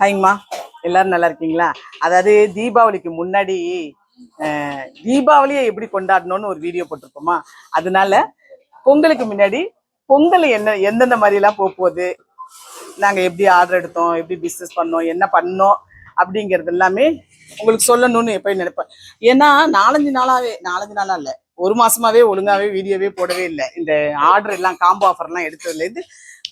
ஹாய்ங்கம்மா எல்லாரும் நல்லா இருக்கீங்களா? அதாவது தீபாவளிக்கு முன்னாடி தீபாவளியை எப்படி கொண்டாடணும்னு ஒரு வீடியோ போட்டிருக்கோமா? அதனால பொங்கலுக்கு முன்னாடி பொங்கல் என்ன எந்தெந்த மாதிரிலாம் போக போகுது? நாங்கள் எப்படி ஆர்டர் எடுத்தோம்? எப்படி பிஸ்னஸ் பண்ணோம்? என்ன பண்ணோம்? அப்படிங்கிறது எல்லாமே உங்களுக்கு சொல்லணும்னு எப்பயும் நினைப்பேன். ஏன்னா நாலஞ்சு நாளாவே நாலஞ்சு நாளா இல்லை. ஒரு மாசமாவே ஒழுங்காவே வீடியோவே போடவே இல்லை. இந்த ஆர்டர் எல்லாம் காம்போ ஆஃபர்லாம் எடுத்ததுலேருந்து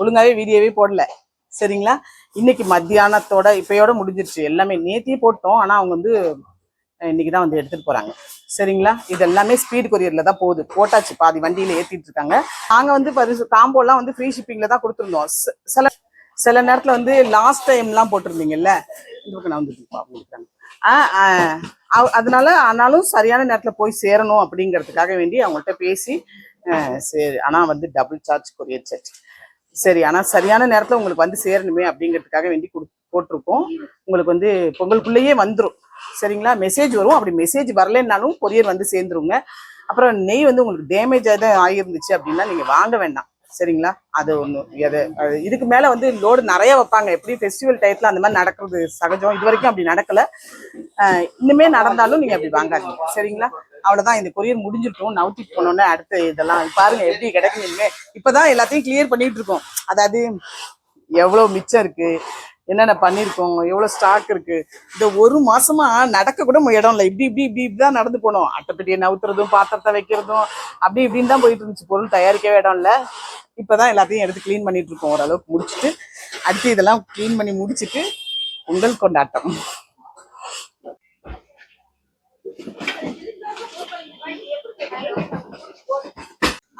ஒழுங்காவே வீடியோவே போடல. சரிங்களா? இன்னைக்கு மத்தியானத்தோட இப்பயோட முடிஞ்சிருச்சு. எல்லாமே நேத்தியே போட்டோம். ஆனா அவங்க வந்து இன்னைக்கு தான் வந்து எடுத்துட்டு போறாங்க. சரிங்களா? இது எல்லாமே ஸ்பீட் கொரியர்ல தான் போகுது. போட்டாச்சு. பாதி வண்டியில ஏத்திட்டு இருக்காங்க. நாங்க வந்து பரிசு காம்போலாம் வந்து ஃப்ரீ ஷிப்பிங்ல தான் கொடுத்துருந்தோம். சில சில நேரத்துல வந்து லாஸ்ட் டைம்லாம் போட்டிருந்தீங்கல்ல? இந்த பக்கம் நான் வந்து உங்களுக்கு அதனால ஆனாலும் சரியான நேரத்துல போய் சேரணும் அப்படிங்கிறதுக்காக வேண்டி அவங்கள்ட்ட பேசி சரி. ஆனா வந்து டபுள் சார்ஜ் கொரியர் சார்ஜ் சரி ஆனால் சரியான நேரத்தில் உங்களுக்கு வந்து சேரணுமே அப்படிங்கிறதுக்காக வேண்டி கொடு போட்டிருக்கோம். உங்களுக்கு வந்து பொங்கலுக்குள்ளேயே வந்துடும் சரிங்களா? மெசேஜ் வரும். அப்படி மெசேஜ் வரலைன்னாலும் கொரியர் வந்து சேர்ந்துருங்க. அப்புறம் நெய் வந்து உங்களுக்கு டேமேஜ் தான் ஆகியிருந்துச்சு அப்படின்னா நீங்கள் வாங்க வேண்டாம். சரிங்களா? அது ஒன்று அது அது இதுக்கு மேலே வந்து லோடு நிறைய வைப்பாங்க. எப்படி ஃபெஸ்டிவல் டயத்தில் அந்த மாதிரி நடக்கிறது சகஜம். இது வரைக்கும் அப்படி நடக்கலை. இன்னுமே நடந்தாலும் நீங்கள் அப்படி வாங்காதீங்க. சரிங்களா? அவ்வளோதான் இந்த கொரியர் முடிஞ்சிட்டோம் நவுத்திட்டு போனோன்னே அடுத்து இதெல்லாம் பாருங்க எப்படி கிடைக்குதுன்னு இப்போதான் எல்லாத்தையும் கிளியர் பண்ணிட்டு இருக்கோம். அதாவது எவ்வளோ மிச்சம் இருக்கு என்னென்ன பண்ணியிருக்கோம் எவ்வளோ ஸ்டாக் இருக்கு. இந்த ஒரு மாசமா நடக்க கூட இடம் இல்லை. இப்படி இப்படி இப்படி இப்படி தான் நடந்து போனோம். அட்டைப்பெட்டியை நவுத்துறதும் பாத்திரத்தை வைக்கிறதும் அப்படி இப்படின்னு தான் போயிட்டு இருந்துச்சு. பொருள் தயாரிக்கவே இடம் இல்லை. இப்போதான் எல்லாத்தையும் எடுத்து க்ளீன் பண்ணிட்டு இருக்கோம். ஓரளவுக்கு முடிச்சுட்டு அடுத்து இதெல்லாம் க்ளீன் பண்ணி முடிச்சுட்டு உங்கள் கொண்டாட்டம்.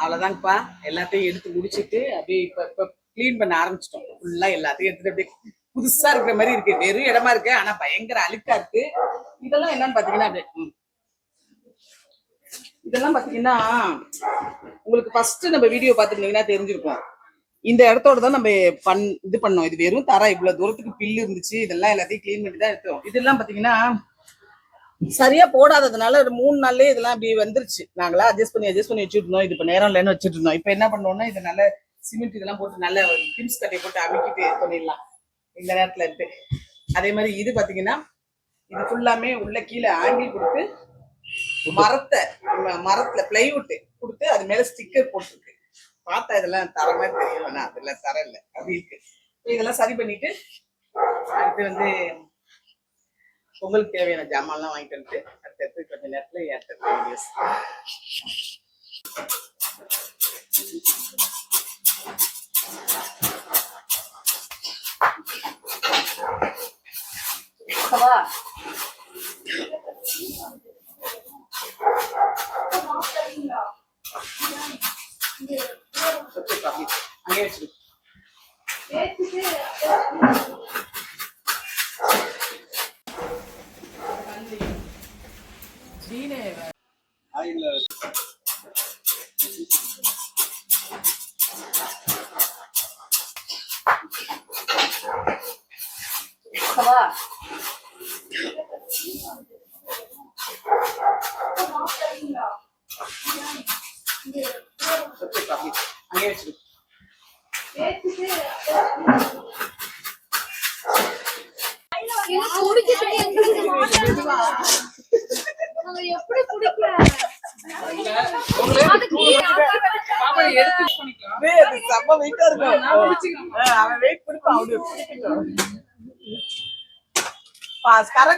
அவ்வளோதாங்கப்பா எல்லாத்தையும் எடுத்து முடிச்சிட்டு அப்படியே இப்போ இப்போ க்ளீன் பண்ண ஆரம்பிச்சிட்டோம். ஃபுல்லாக எல்லாத்தையும் எடுத்துட்டு அப்படியே புதுசா இருக்கிற மாதிரி இருக்கு. வெறும் இடமா இருக்கு. ஆனா பயங்கர அழுக்கா இருக்கு. இதெல்லாம் என்னன்னு பாத்தீங்கன்னா அப்படியே இதெல்லாம் பாத்தீங்கன்னா உங்களுக்கு ஃபர்ஸ்ட் நம்ம வீடியோ பார்த்துருந்தீங்கன்னா தெரிஞ்சிருக்கும். இந்த இடத்தோட தான் நம்ம பண் இது பண்ணோம். இது வெறும் தர இவ்வளவு தூரத்துக்கு பில்லு இருந்துச்சு. இதெல்லாம் எல்லாத்தையும் க்ளீன் பண்ணி தான் எடுத்தோம். இதெல்லாம் பாத்தீங்கன்னா சரியா போடாததுனால ஒரு மூணு நாள்லயே இதெல்லாம் அப்படி வந்துருச்சு. நாங்களா அட்ஜஸ்ட் பண்ணி அட்ஜஸ்ட் பண்ணி வச்சுட்டு இருந்தோம் இது இப்ப நேரம் இல்லைன்னு வச்சுட்டு இருந்தோம் இப்ப என்ன பண்ணோம்னா இது நல்ல சிமெண்ட் இதெல்லாம் போட்டு நல்ல டிம்ஸ் கட்டையை போட்டு அமைக்கிட்டு இது பண்ணிடலாம். இந்த நேரத்துல இருந்து. அதே மாதிரி இது பாத்தீங்கன்னா இது ஃபுல்லாமே உள்ள கீழே ஆங்கிள் கொடுத்து மரத்தை மரத்துல பிளைவுட் கொடுத்து அது மேல ஸ்டிக்கர் போட்டுருக்கு. பார்த்தா இதெல்லாம் தர மாதிரி தெரியல. அதெல்லாம் தர இல்லை அப்படி இருக்கு. இதெல்லாம் சரி பண்ணிட்டு அடுத்து வந்து பொங்கலுக்கு தேவையான ஜாமான்லாம் வாங்கிட்டு வந்து அடுத்தடுத்து கொஞ்ச நேரத்துல அடுத்தடுத்த வீடியோஸ் அங்கே வச்சிரு செம்ம ஆ இருக்கும். அவன் அவனுக்கு. பாஸ், கரை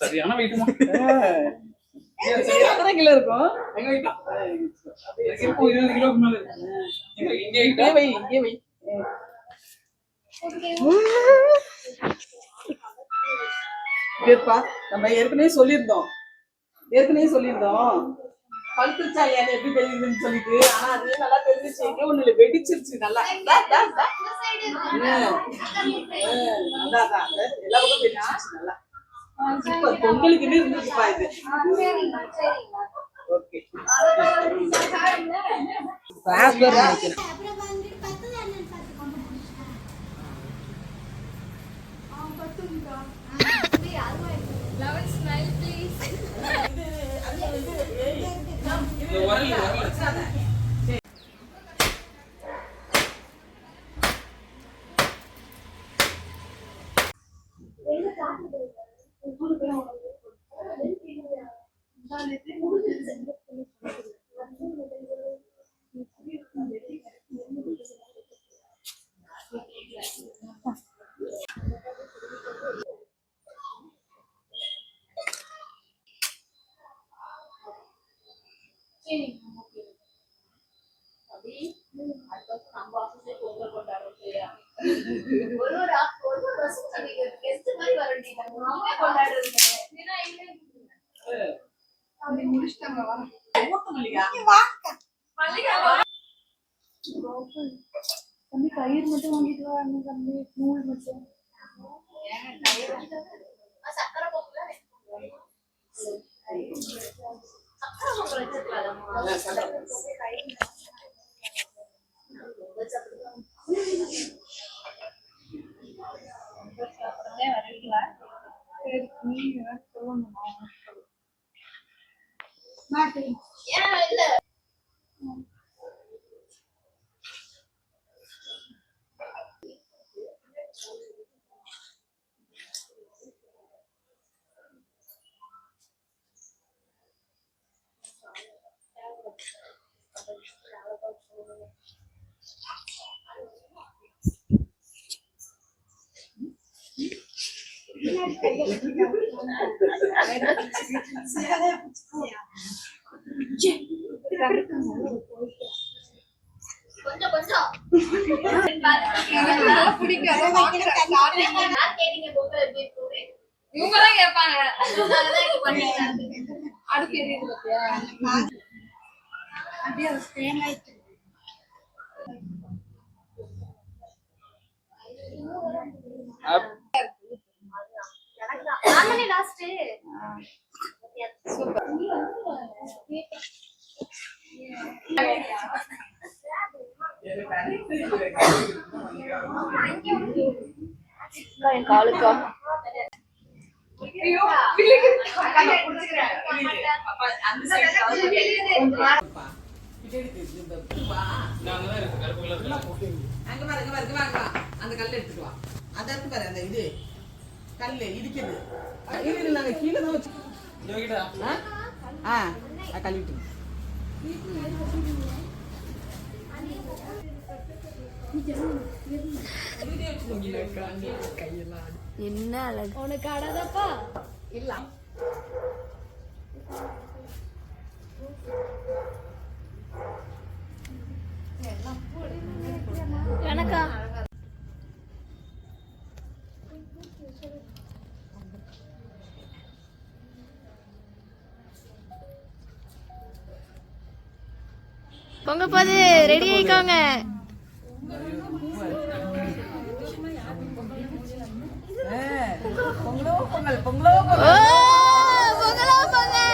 சரியான எத்தனை கிலோ இருக்கும்? இருபது கிலோக்கு மேல இருக்கு. எங்க இந்தியா இங்கே வை. இங்கே வை நம்ம ஏற்கனவே சொல்லியிருந்தோம். ஏற்கனவே சொல்லியிருந்தோம். பழுத்துருச்சா இல்லையான்னு எப்படி தெரியுதுன்னு சொல்லிட்டு. ஆனா அது நல்லா தெரிஞ்சிச்சு எங்கேயோ ஒண்ணு இல்லை, வெடிச்சிருச்சு. நல்லா. எல்லா பக்கம் நல்லா. சூப்பர். பொங்கலுக்கு இருந்துச்சுப்பா இது. ஓகே. நினைக்கிறேன் அப்புறம் வந்துட்டு பத்து அண்ணன் பார்த்து competition. அவன் பத்துங்கா. அப்படியே அருவா இருக்கு. Eleven smile, please. முடிஞ்சிருச்சு வரல வரல ஒரு ஒரு ஆ- ஒரு ஒரு வருஷம் நீங்க guest மாதிரி வர வேண்டியது. நாமளே கொண்டாடுறது. ஏன்னா இல்ல தம்பி கயிறு மட்டும் வாங்கிட்டு வாங்க தம்பி நூல் மட்டும் சக்கரை பொங்கல் சக்கரை பொங்கல் வச்சிருக்கலாமா ஏன் இல்ல கொஞ்சம் கொஞ்சம் யார் கேட்டீங்க பொங்கல் எப்படி இருக்குது இவங்க தான் கேட்பாங்க அடுப்பு எரியுது பாத்தியா லாஸ்ட் காலுக்கா நாங்க இங்க வாங்க அந்த கல்ல எடுத்துட்டு வா பாரு அந்த இது இது இது நாங்க கீழே தான் வச்சு ஆ கழுவிட்டு. என்ன அழகு? உனக்கு அழகப்பா இல்ல. எனக்கா? பொங்க போது ரெடி ஆயிக்கோங்க. பொங்கலோ பொங்கல் பொங்கலோ பொங்கல். ஓ பொங்கலோ பொங்கல்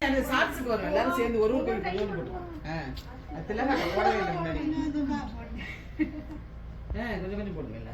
அந்த சாட்ஸுக்கு வரும் எல்லாரும் சேர்ந்து ஒரு ஒரு கை போட்டு போட்டு ஆ அதுல நாங்க போடவே இல்லை முன்னாடி. ஆ கொஞ்சம் கொஞ்சம் போடுங்க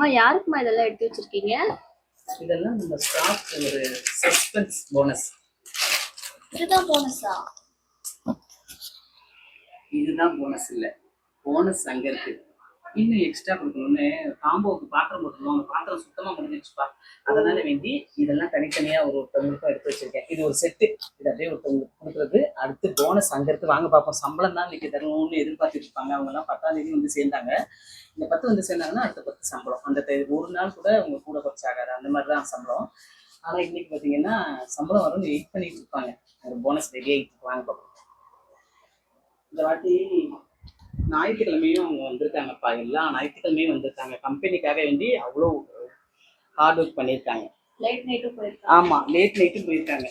அம்மா யாருக்குமா இதெல்லாம் எடுத்து வச்சிருக்கீங்க? இதெல்லாம் நம்ம ஸ்டாக் ஒரு சஸ்பென்ஸ் போனஸ் இதுதான் போனஸா இதுதான் போனஸ் இல்ல. போனஸ் அங்க இருக்கு. இன்னும் எக்ஸ்ட்ரா கொடுக்கணும்னு காம்போவுக்கு பாத்திரம் போட்டுருவோம் அந்த பாத்திரம் சுத்தமாக முடிஞ்சிச்சுப்பா அதனால வேண்டி இதெல்லாம் தனித்தனியாக ஒரு ஒருத்தவங்களுக்கும் எடுத்து வச்சிருக்கேன். இது ஒரு செட்டு இது அப்படியே ஒருத்தவங்களுக்கு கொடுக்குறது. அடுத்து போனஸ் அங்கேருந்து வாங்க பார்ப்போம். சம்பளம் தான் இன்னைக்கு தரணும்னு எதிர்பார்த்துட்டு இருப்பாங்க. அவங்க பத்தாம் தேதி வந்து சேர்ந்தாங்க. இந்த பத்து வந்து சேர்ந்தாங்கன்னா அடுத்த பத்து சம்பளம். அந்த ஒரு நாள் கூட அவங்க கூட குறைச்சாகாது. அந்த மாதிரி தான் சம்பளம். ஆனால் இன்னைக்கு பார்த்தீங்கன்னா சம்பளம் வரும் வெயிட் பண்ணிட்டு இருப்பாங்க. ஒரு போனஸ் ரெடி ஆகிட்டு வாங்க பார்ப்போம். இந்த வாட்டி ஞாயிற்றுக்கிழமையும் அவங்க வந்திருக்காங்கப்பா. எல்லா ஞாயிற்றுக்கிழமையும் வந்திருக்காங்க. கம்பெனிக்காக வேண்டி அவ்வளோ ஹார்ட் ஒர்க் பண்ணியிருக்காங்க. லைட் நைட்டும் போயிருக்காங்க. ஆமா லேட் நைட்டும் போயிருக்காங்க.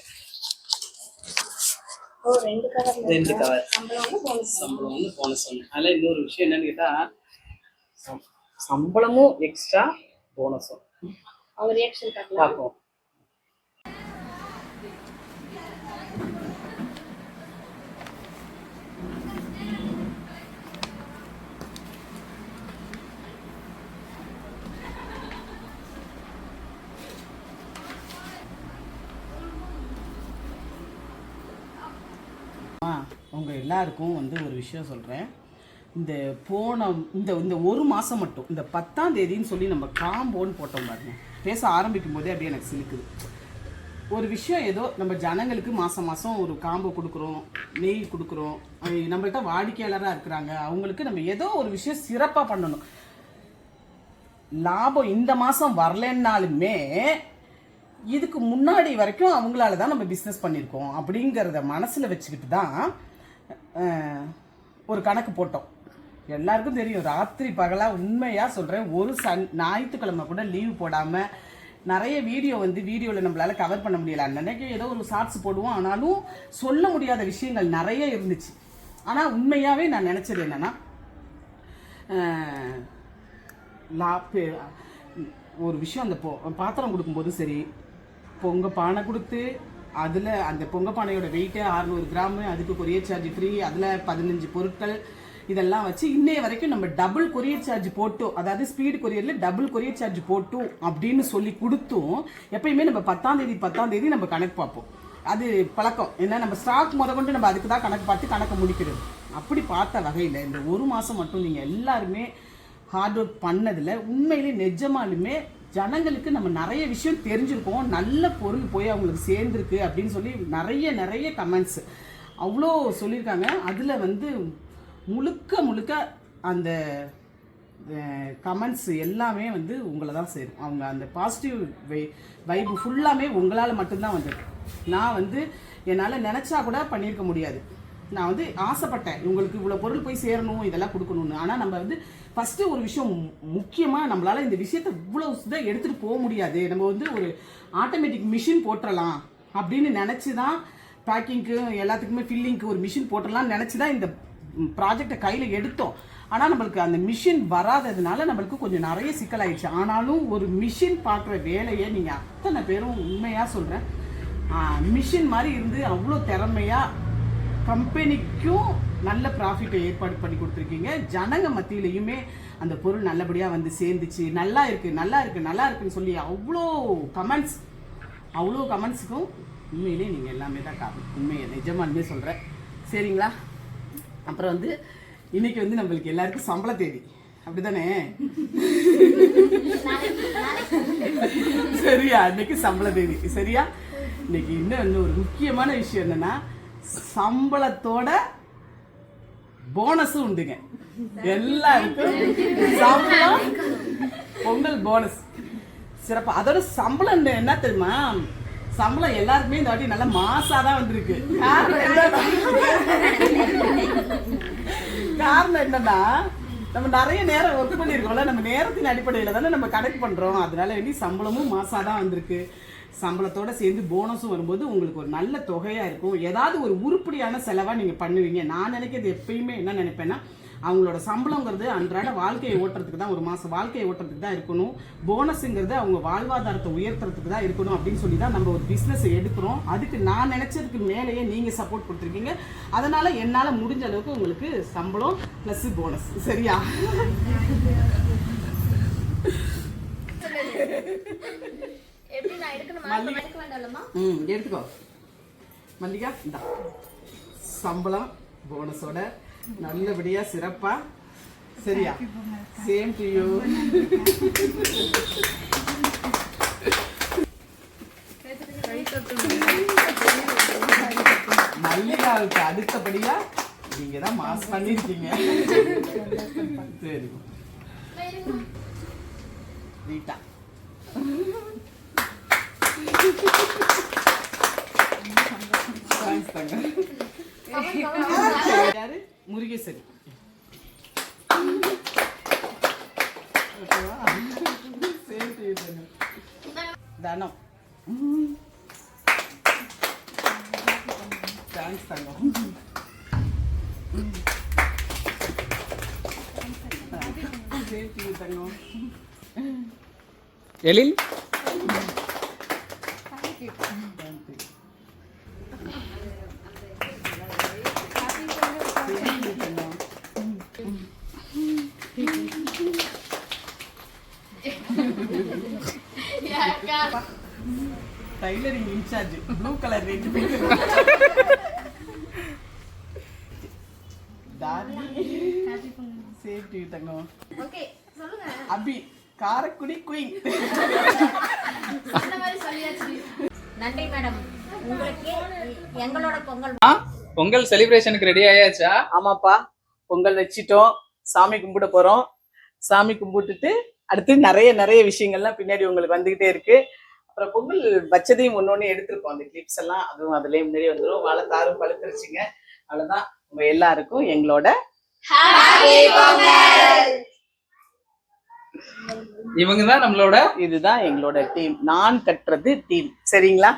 ரெண்டு கவர் சம்பளம் வந்து போனஸ் ஒன்று அதில் இன்னொரு விஷயம் என்னன்னு கேட்டா சம்- சம்பளமும் எக்ஸ்ட்ரா போனஸும் அவங்க ரியாக்ஷன் காட்டலாம் பார்ப்போம் உங்க எல்லாருக்கும் வந்து ஒரு விஷயம் சொல்கிறேன் இந்த போன இந்த இந்த ஒரு மாதம் மட்டும் இந்த பத்தாம் தேதின்னு சொல்லி நம்ம காம்போன்னு போட்டோம் பாருங்க. பேச ஆரம்பிக்கும் போதே அப்படியே எனக்கு சிலுக்குது. ஒரு விஷயம் ஏதோ நம்ம ஜனங்களுக்கு மாதம் மாதம் ஒரு காம்போ கொடுக்குறோம் நெய் கொடுக்குறோம். நம்மள்கிட்ட வாடிக்கையாளராக இருக்கிறாங்க. அவங்களுக்கு நம்ம ஏதோ ஒரு விஷயம் சிறப்பாக பண்ணணும். லாபம் இந்த மாதம் வரலன்னாலுமே இதுக்கு முன்னாடி வரைக்கும் அவங்களால தான் நம்ம பிஸ்னஸ் பண்ணியிருக்கோம் அப்படிங்கிறத மனசில் வச்சுக்கிட்டு தான் ஒரு கணக்கு போட்டோம். எல்லாருக்கும் தெரியும் ராத்திரி பகலாக உண்மையாக சொல்கிறேன் ஒரு சன் ஞாயிற்றுக்கிழமை கூட லீவ் போடாமல் நிறைய வீடியோ வந்து வீடியோவில் நம்மளால் கவர் பண்ண முடியல. அன்னைக்கு ஏதோ ஒரு ஷார்ட்ஸ் போடுவோம். ஆனாலும் சொல்ல முடியாத விஷயங்கள் நிறைய இருந்துச்சு. ஆனால் உண்மையாகவே நான் நினச்சது என்னென்னா லாப்பு ஒரு விஷயம் அந்த பாத்திரம் கொடுக்கும்போது சரி பொங்க பானை கொடுத்து அதில் அந்த பொங்க பானையோட வெயிட்டு அறநூறு கிராமு அதுக்கு கொரியர் சார்ஜ் ஃப்ரீ அதில் பதினஞ்சு பொருட்கள் இதெல்லாம் வச்சு இன்னைய வரைக்கும் நம்ம டபுள் கொரியர் சார்ஜ் போட்டோம். அதாவது ஸ்பீடு கொரியரில் டபுள் கொரியர் சார்ஜ் போட்டோம் அப்படின்னு சொல்லி கொடுத்தும் எப்பயுமே நம்ம பத்தாம் தேதி பத்தாம் தேதி நம்ம கணக்கு பார்ப்போம். அது பழக்கம். ஏன்னா நம்ம ஸ்டாக் முத கொண்டு நம்ம அதுக்கு தான் கணக்கு பார்த்து கணக்கு முடிக்கிறது. அப்படி பார்த்த வகையில் இந்த ஒரு மாதம் மட்டும் நீங்கள் எல்லாருமே ஹார்ட் ஒர்க் பண்ணதில் உண்மையிலே நிஜமாலுமே ஜனங்களுக்கு நம்ம நிறைய விஷயம் தெரிஞ்சிருக்கோம். நல்ல பொருள் போய் அவங்களுக்கு சேர்ந்துருக்கு அப்படின்னு சொல்லி நிறைய நிறைய கமெண்ட்ஸ் அவ்வளோ சொல்லியிருக்காங்க. அதில் வந்து முழுக்க முழுக்க அந்த கமெண்ட்ஸ் எல்லாமே வந்து உங்களை தான் சேரும். அவங்க அந்த பாசிட்டிவ் வை வைப்பு ஃபுல்லாமே உங்களால் மட்டும்தான் வந்தது. நான் வந்து என்னால் நினச்சா கூட பண்ணியிருக்க முடியாது. நான் வந்து ஆசைப்பட்டேன். இவங்களுக்கு இவ்வளோ பொருள் போய் சேரணும் இதெல்லாம் கொடுக்கணும்னு. ஆனால் நம்ம வந்து ஃபஸ்ட்டு ஒரு விஷயம் முக்கியமாக நம்மளால் இந்த விஷயத்தை இவ்வளோ இதை எடுத்துகிட்டு போக முடியாது. நம்ம வந்து ஒரு ஆட்டோமேட்டிக் மிஷின் போட்டுடலாம் அப்படின்னு நினச்சி தான் பேக்கிங்க்கு எல்லாத்துக்குமே ஃபில்லிங்க்கு ஒரு மிஷின் போட்டுடலாம்னு நினச்சி தான் இந்த ப்ராஜெக்டை கையில் எடுத்தோம். ஆனால் நம்மளுக்கு அந்த மிஷின் வராததுனால நம்மளுக்கு கொஞ்சம் நிறைய சிக்கலாயிடுச்சு ஆனாலும் ஒரு மிஷின் பார்க்குற வேலையை நீங்கள் அத்தனை பேரும் உண்மையாக சொல்கிறேன் மிஷின் மாதிரி இருந்து அவ்வளோ திறமையாக கம்பெனிக்கும் நல்ல ப்ராஃபிட்டை ஏற்பாடு பண்ணி கொடுத்துருக்கீங்க. ஜனங்க மத்தியிலையுமே அந்த பொருள் நல்லபடியாக வந்து சேர்ந்துச்சு. நல்லா இருக்குது நல்லா இருக்குது நல்லா இருக்குன்னு சொல்லி அவ்வளோ கமெண்ட்ஸ் அவ்வளோ கமெண்ட்ஸுக்கும் உண்மையிலே நீங்கள் எல்லாமே தான் காரணம். உண்மையை நிஜமானுமே சொல்கிறேன் சரிங்களா? அப்புறம் வந்து இன்னைக்கு வந்து நம்மளுக்கு எல்லாருக்கும் சம்பள தேதி. அப்படிதானே சரியா? இன்னைக்கு சம்பள தேதி. சரியா? இன்னைக்கு இன்னும் இன்னும் ஒரு முக்கியமான விஷயம் என்னன்னா சம்பளத்தோட போனஸும் உண்டுங்க. எல்லாருக்கும் சம்பளம் பொங்கல் போனஸ் சிறப்பு. அதோட சம்பளம் என்ன தெரியுமா? சம்பளம் எல்லாருக்குமே இந்த வாட்டி நல்ல மாசா தான் வந்திருக்கு. காரணம் என்னன்னா காரணம் என்னன்னா நம்ம நிறைய நேரம் ஒர்க் பண்ணியிருக்கோம்ல நம்ம நேரத்தின் அடிப்படையில் தானே நம்ம கனெக்ட் பண்ணுறோம் அதனால வேண்டி சம்பளமும் மாசா தான் வந்திருக்கு. சம்பளத்தோட சேர்ந்து போனஸும் வரும்போது உங்களுக்கு ஒரு நல்ல தொகையா இருக்கும். ஏதாவது ஒரு உருப்படியான செலவா நீங்க பண்ணுவீங்க. நான் நினைக்கிறது எப்பயுமே என்ன நினைப்பேன்னா அவங்களோட சம்பளங்கிறது அன்றாட வாழ்க்கையை ஓட்டுறதுக்கு தான் ஒரு மாசம். வாழ்க்கையை ஓட்டுறதுக்கு தான் இருக்கணும். போனஸுங்கிறது அவங்க வாழ்வாதாரத்தை உயர்த்துறதுக்கு தான் இருக்கணும் அப்படின்னு சொல்லி தான் நம்ம ஒரு பிஸ்னஸ் எடுக்கிறோம். அதுக்கு நான் நினைச்சதுக்கு மேலேயே நீங்க சப்போர்ட் கொடுத்துருக்கீங்க. அதனால என்னால முடிஞ்ச அளவுக்கு உங்களுக்கு சம்பளம் ப்ளஸ் போனஸ் சரியா? எப்படி நான் ம் எடுத்துக்கோ. மல்லிகா இந்தா. சம்பளம் போனஸோட நல்லபடியா சிறப்பா. சரியா? சேம் டு யூ மல்லிகாவுக்கு அடுத்தபடியா நீங்க தான் மாஸ் பண்ணிருக்கீங்க. சரி. Rita. Thanks, தங்க. யாரு முருகேசரி ஓகேவா சேம் டு யூ தங்க தனம் thanks Thangam same to you Thangam Ezhil incharge blue colour ரெண்டு பேர் சேஃப்டி தங்கம் ஓகே சொல்லுங்க. அபி காரக்குடி குயின் அந்த மாதிரி சொல்லியாச்சு. நன்றி மேடம் உங்களுக்கு எங்களோட பொங்கல் பொங்கல் செலிப்ரேஷனுக்கு ரெடி ஆயாச்சா? ஆமாப்பா. பொங்கல் வச்சிட்டோம். சாமி கும்பிட போறோம். சாமி கும்பிட்டுட்டு அடுத்து நிறைய நிறைய விஷயங்கள்லாம் பின்னாடி உங்களுக்கு வந்துகிட்டே இருக்கு. அப்புறம் பொங்கல் வச்சதையும் ஒன்னொன்னு எடுத்திருக்கோம். அந்த கிளிப்ஸ் எல்லாம் அதுவும் அதுலயே முன்னாடி வந்துடும் வாழைத்தாரும் பழுத்துருச்சுங்க. அவ்வளவுதான். உங்க எல்லாருக்கும் எங்களோட இவங்க தான் நம்மளோட இதுதான் எங்களோட டீம் நான் கட்டுறது டீம் சரிங்களா?